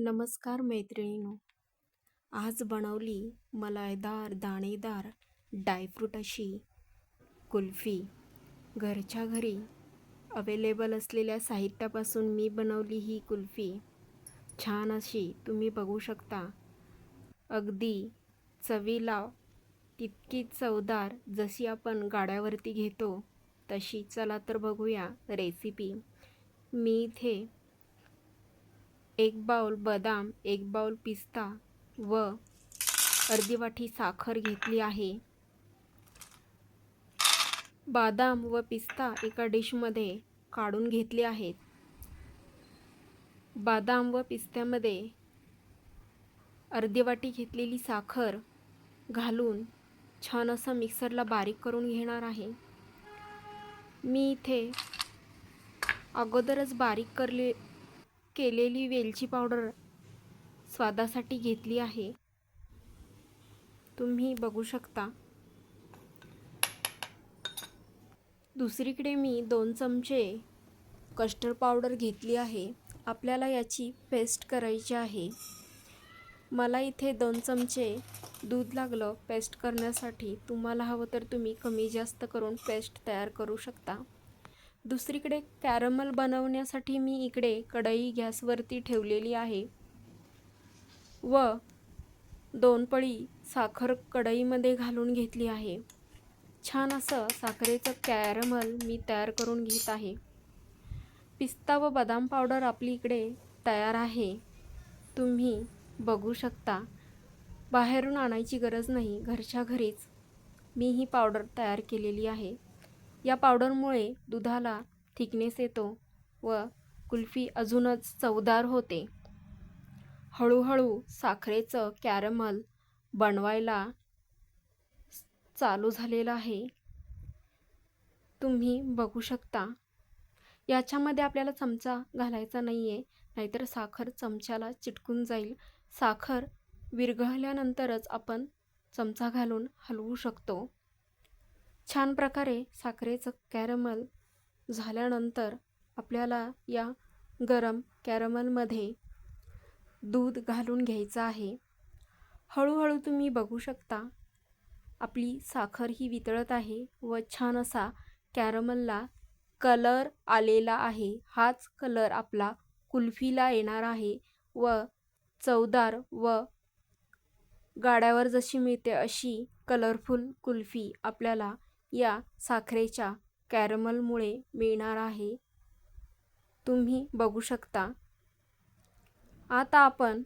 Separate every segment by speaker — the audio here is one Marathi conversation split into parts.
Speaker 1: नमस्कार मैत्रिणीनो. आज बनवली मलाईदार दाणेदार ड्रायफ्रूट अशी कुल्फी. घरच्या घरी अवेलेबल असलेल्या साहित्यापासून मी बनवली ही कुल्फी. छान अशी तुम्ही बघू शकता. अगदी चवीला तितकी चवदार जशी आपण गाड्यावरती घेतो तशी चला तर बघूया रेसिपी मी इथे एक बाउल बदाम एक बाउल पिस्ता व अर्धी वाटी साखर घेतली आहे. बदाम व पिस्ता एका डिशमध्ये काढून घेतले आहेत. बदाम व पिस्त्यामध्ये अर्धी वाटी घेतलेली साखर घालून छान असं मिक्सरला बारीक करून घेणार आहे. मी इथे अगोदरच बारीक करले केलेली वेलची पावडर स्वादासाठी घेतली आहे. तुम्ही बघू शकता. दुसरीकडे मी दोन चमचे कस्टर्ड पावडर घेतली आहे. आपल्याला याची पेस्ट करायची आहे. मला इथे दोन चमचे दूध लागलं पेस्ट करण्यासाठी. तुम्हाला हवं तर तुम्ही कमी जास्त करून पेस्ट तयार करू शकता. दुसरीकडे कॅरमल बनवण्यासाठी मी इकडे कढई गॅसवरती ठेवलेली आहे व दोन पळी साखर कढईमध्ये घालून घेतली आहे. छान असं साखरेचं कॅरमल मी तयार करून घेत आहे. पिस्ता व बदाम पावडर आपली इकडे तयार आहे. तुम्ही बघू शकता. बाहेरून आणायची गरज नाही. घरच्या घरीच मी ही पावडर तयार केलेली आहे. या पावडरमुळे दुधाला थिकनेस येतो व कुल्फी अजूनच चवदार होते. हळूहळू साखरेचं कॅरमल बनवायला चालू झालेलं आहे. तुम्ही बघू शकता. याच्यामध्ये आपल्याला चमचा घालायचा नाही आहे नाहीतर साखर चमच्याला चिटकून जाईल. साखर विरघळल्यानंतरच आपण चमचा घालून हलवू शकतो. छान प्रकारे साखरेचं कॅरमल झाल्यानंतर आपल्याला या गरम कॅरमलमध्ये दूध घालून घ्यायचं आहे. हळूहळू तुम्ही बघू शकता आपली साखर ही वितळत आहे व छान असा कॅरमलला कलर आलेला आहे. हाच कलर आपला कुल्फीला येणार आहे व चवदार व गाड्यावर जशी मिळते अशी कलरफुल कुल्फी आपल्याला या साखरेच्या कॅरमलमुळे मिळणार आहे. तुम्ही बघू शकता. आता आपण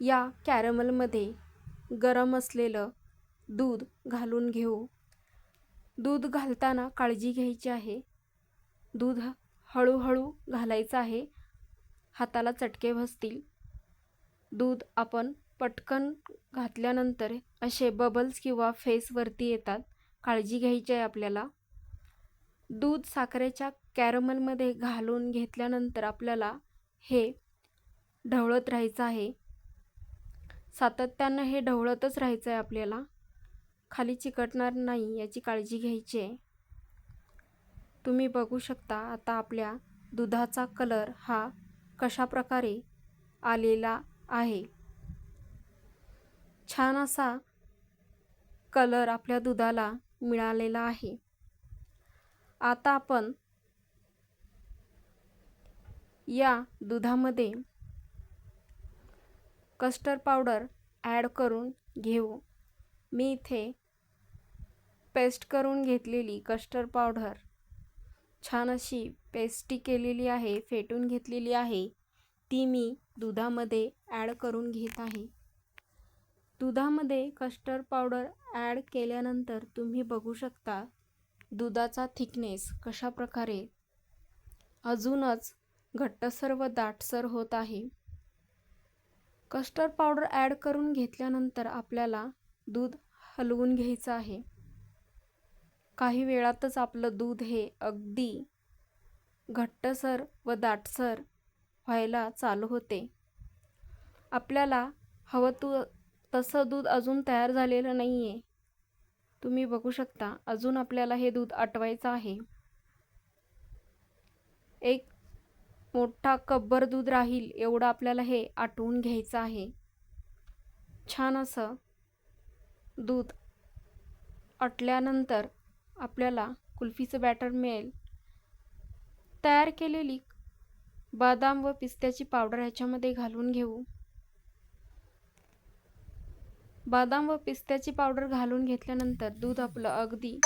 Speaker 1: या कॅरमलमध्ये गरम असलेलं दूध घालून घेऊ. दूध घालताना काळजी घ्यायची आहे. दूध हळूहळू घालायचं आहे. हाताला चटके बसतील. दूध आपण पटकन घातल्यानंतर असे बबल्स किंवा फेसवरती येतात. काळजी घ्यायची आहे आपल्याला. दूध साखरेच्या कॅरमलमध्ये घालून घेतल्यानंतर आपल्याला हे ढवळत राहायचं आहे. सातत्यानं हे ढवळतच राहायचं आहे आपल्याला. खाली चिकटणार नाही याची काळजी घ्यायची आहे. तुम्ही बघू शकता आता आपल्या दुधाचा कलर हा कशा प्रकारे आलेला आहे. छान असा कलर आपल्या दुधाला मिळालेला आहे. आता आपण या दुधामध्ये कस्टर्ड पावडर ॲड करून घेऊ. मी इथे पेस्ट करून घेतलेली कस्टर्ड पावडर छान अशी पेस्टी केलेली आहे फेटून घेतलेली आहे. ती मी दुधामध्ये ॲड करून घेत आहे. दुधामध्ये कस्टर्ड पावडर ॲड केल्यानंतर तुम्ही बघू शकता दुधाचा थिकनेस कशा प्रकारे अजूनच घट्टसर व दाटसर होत आहे. कस्टर्ड पावडर ॲड करून घेतल्यानंतर आपल्याला दूध हलवून घ्यायचं आहे. काही वेळातच आपलं दूध हे अगदी घट्टसर व दाटसर व्हायला चालू होते. आपल्याला हवं तू तसं दूध अजून तयार झालेलं नाही आहे तुम्ही बघू शकता अजून आपल्याला हे दूध आटवायचं आहे. एक मोठा कब्बर दूध राहील एवढं आपल्याला हे आटवून घ्यायचं आहे. छान असं दूध आटल्यानंतर आपल्याला कुल्फीचं बॅटर मिळेल. तयार केलेली बदाम व पिस्त्याची पावडर ह्याच्यामध्ये घालून घेऊ. बदाम व पिस्त्याची पावडर घालून घेतल्यानंतर दूध आपलं अगदी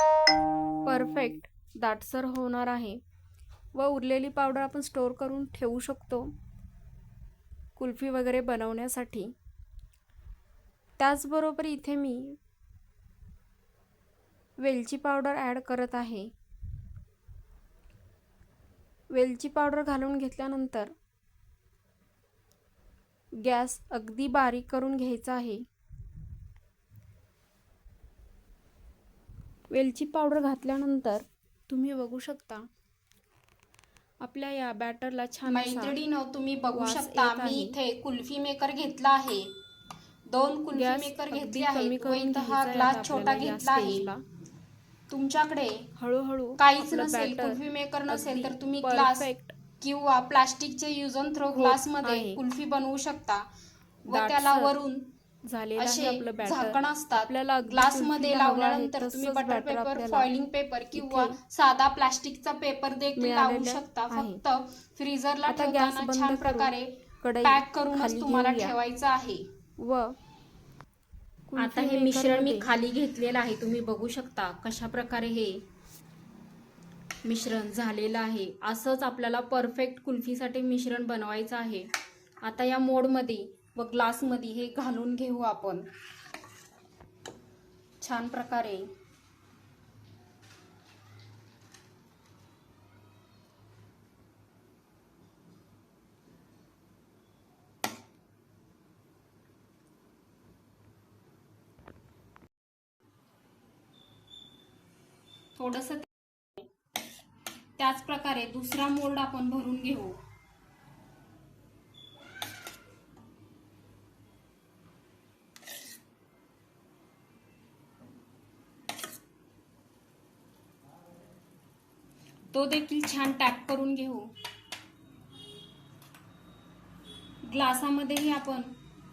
Speaker 1: परफेक्ट दाटसर होणार आहे. व उरलेली पावडर आपण स्टोअर करून ठेवू शकतो कुल्फी वगैरे बनवण्यासाठी. त्याचबरोबर इथे मी वेलची पावडर ॲड करत आहे. वेलची पावडर घालून घेतल्यानंतर गॅस अगदी बारीक करून घ्यायचा आहे. वेलची पावडर घातल्यानंतर तुम्ही बघू शकता आपल्या या बॅटरला छान
Speaker 2: मैत्रिणीनो तुम्ही बघू शकता मी
Speaker 1: आहे.
Speaker 2: इथे कुल्फी मेकर घेतला आहे दोन कुल्फी मेकर घेतले आहेत
Speaker 1: घ्यायचा
Speaker 2: हा
Speaker 1: आहे
Speaker 2: ग्लास छोटा घेतला आहे. तुमच्याकडे
Speaker 1: हळूहळू
Speaker 2: काहीच नसेल कुल्फी मेकर नसेल तर तुम्ही ग्लास किंवा प्लास्टिकचे युज अँड थ्रो
Speaker 1: होत
Speaker 2: ग्लासमध्ये
Speaker 1: आहे.
Speaker 2: कुल्फी बनवू शकता व त्याला वरून
Speaker 1: झालेलं आहे आपलं बॅटर
Speaker 2: झाकण असतात.
Speaker 1: आपल्याला अगदी
Speaker 2: ग्लास
Speaker 1: कुल्फी
Speaker 2: मध्ये
Speaker 1: हवं आहे
Speaker 2: लावल्यानंतर तुम्ही
Speaker 1: तसंच
Speaker 2: बटर
Speaker 1: batter
Speaker 2: पेपर
Speaker 1: आपल्याला
Speaker 2: फॉइलिंग पेपर किंवा
Speaker 1: इथे
Speaker 2: साधा प्लास्टिकचा पेपर देखील लावू
Speaker 1: मिळालेलं
Speaker 2: शकता.
Speaker 1: आहे.
Speaker 2: फक्त फ्रीजरला
Speaker 1: आता गॅस
Speaker 2: ठेवताना
Speaker 1: बंद
Speaker 2: छान
Speaker 1: करून
Speaker 2: प्रकारे
Speaker 1: कढई
Speaker 2: पॅक करूनच
Speaker 1: खाली
Speaker 2: तुम्हाला
Speaker 1: घेऊया.
Speaker 2: ठेवायचं आहे.
Speaker 1: व
Speaker 2: आता हे मिश्रण मी
Speaker 1: मेकरमध्ये.
Speaker 2: खाली घेतलेलं आहे. तुम्ही बघू शकता कशा प्रकारे हे मिश्रण झालेलं आहे. असंच आपल्याला परफेक्ट कुल्फीसाठी मिश्रण बनवायचं आहे. आता या मोडमध्ये व ग्लासमध्ये हे घालून घेऊ आपण. छान प्रकारे. थोडस त्याच प्रकारे दुसरा मोल्ड आपण भरून घेऊ. तो देखील छान टॅप करून घेऊ. ग्लासामध्येही आपण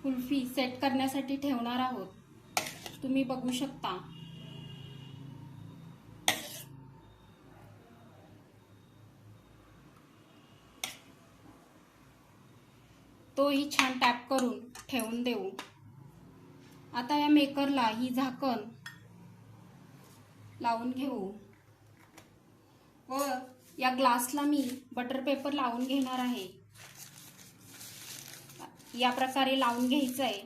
Speaker 2: कुल्फी सेट करण्यासाठी ठेवणार आहोत. तुम्ही बघू शकता. तोही छान टॅप करून ठेवून देऊ. आता या मेकरला ही झाकण लावून घेऊ. व या ग्लासला मी बटर पेपर लावून घेणार आहे. या प्रकारे लावून घ्यायचं आहे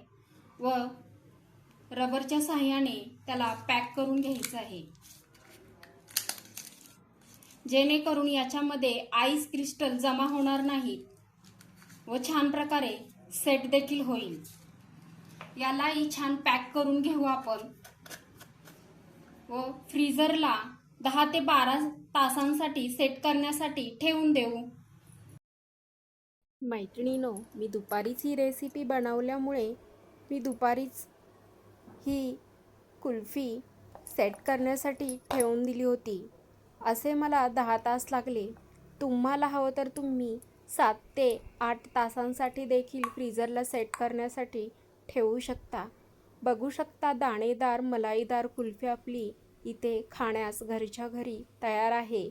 Speaker 2: व रबरच्या साह्याने त्याला पॅक करून घ्यायचं आहे. जेणेकरून याच्यामध्ये आईस क्रिस्टल जमा होणार नाहीत व छान प्रकारे सेट देखील होईल. यालाही छान पॅक करून घेऊ आपण व फ्रीजरला दहा ते बारा तासांसाठी सेट करण्यासाठी ठेवून देऊ.
Speaker 1: मैत्रिणीनो मी दुपारीच ही रेसिपी बनवल्यामुळे मी दुपारीच ही कुल्फी सेट करण्यासाठी ठेवून दिली होती. असे मला दहा तास लागले. तुम्हाला हवं तर तुम्ही सात ते आठ तासांसाठी देखील फ्रीजरला सेट करण्यासाठी ठेवू शकता. बघू शकता दाणेदार मलाईदार कुल्फी आपली इथे खाण्यास घरच्या घरी तयार आहे.